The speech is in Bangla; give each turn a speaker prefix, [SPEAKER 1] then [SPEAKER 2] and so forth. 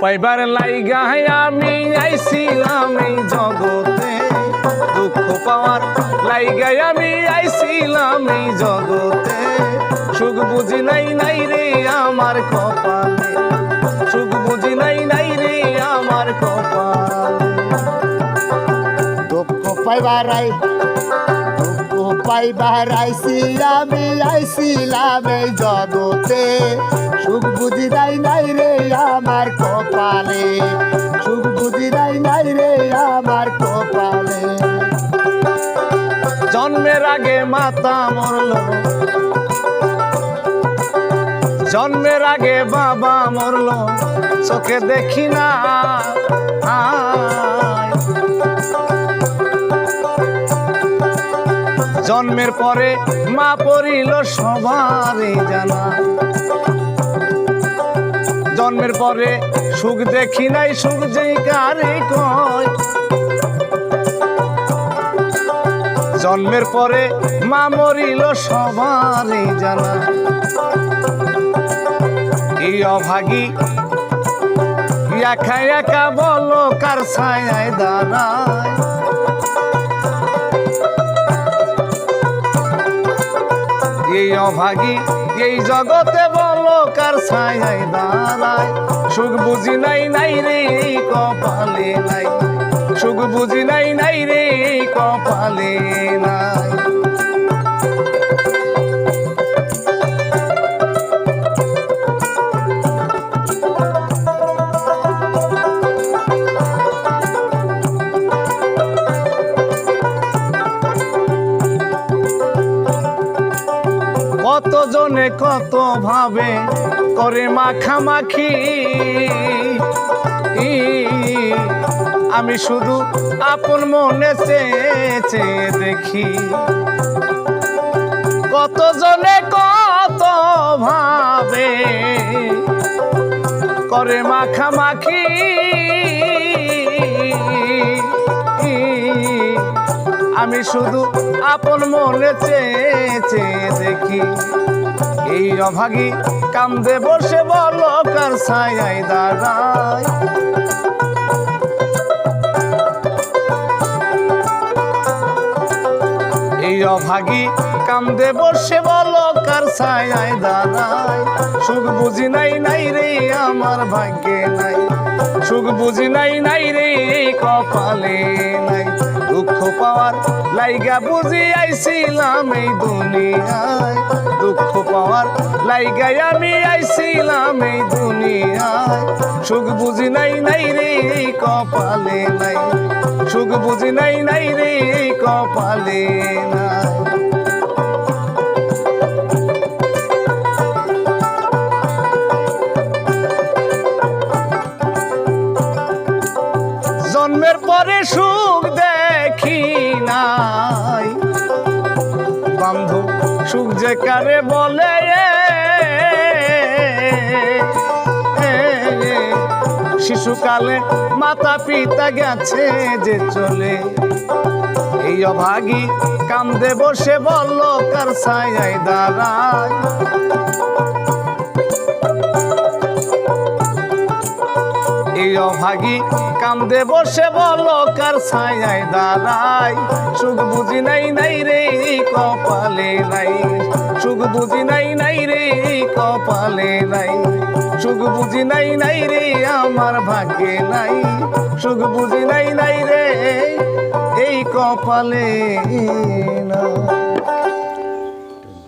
[SPEAKER 1] পাইবার লাইগা আমি আইছিলাম এই জগতে। দুঃখ পাওয়ার লাইগা আমি আইছিলাম এই জগতে। সুখ বুঝি নাই নাই রে আমার কপালে। সুখ বুঝি নাই নাই রে আমার কপালে।
[SPEAKER 2] দুঃখ পাইবার আই, দুঃখ পাইবার আইছি আমি আইছিলাম এই জগতে।
[SPEAKER 1] জন্মের আগে মাতা মরল। জন্মের আগে বাবা মরল। চোখে দেখি না। জন্মের পরে মা পড়িল সবারই জানা। জন্মের পরে সুখ দেখি নাই, সুখ যেই কারে কয়। জন্মের পরে মা মরিল সবারই জানা। এই অভাগী, একা একা বলো কার ছায় দাঁড়ায়। এই অভাগী, এই জগতে বলো কার ছায় দাঁড়ায়। সুখ বুঝি নাই নাই রে, কপালে নাই। সুখ বুঝি নাই নাই রে কপালে নাই। কত জনে কত ভাবে করে মাখামাখি। আমি শুধু আপন মনে চেয়ে চেয়ে দেখি। কত জনে কত ভাবে করে মাখামাখি। আমি শুধু আপন মনে চেয়ে চেয়ে দেখি। এই অভাগী কান্দে বসে বলো কার ছায় দাঁড়ায়। অভাগী কান্দে বসে বলো কার ছায় দাঁড়ায়। সুখ বুঝি নাই নাই রে, আমার ভাগ্যে নাই। সুখ বুঝি নাই নাই রে কপালে নাই। দুঃখ পাওয়ার লাইগা বুঝি আইছিলাম এই দুনিয়ায়। দুঃখ পাওয়ার লাইগাই আমি আইছিলাম এই দুনিয়ায়। সুখ বুঝি নাই নাই রে কপালে নাই। সুখ বুঝি নাই নাই রে কপালে নাই। জন্মের পরে সুখ দেখি নাই। বন্ধু সুখ যে কারে বলে শিশুকালে মাতা পিতা গেছে যে চলে। এই অভাগী কান্দে বসে বলল কার ছায় দাঁড়ায়। এই অভাগী কান্দে বসে বলো কার ছায় দাঁড়াই সুখ বুঝি নাই নাই রে, কপালে নাই। সুখ বুঝি নাই নাই রে, কপালে নাই। সুখ বুঝি নাই নাই রে, আমার ভাগ্যে নাই। সুখ বুঝি নাই নাই রে, এই কপালে নাই।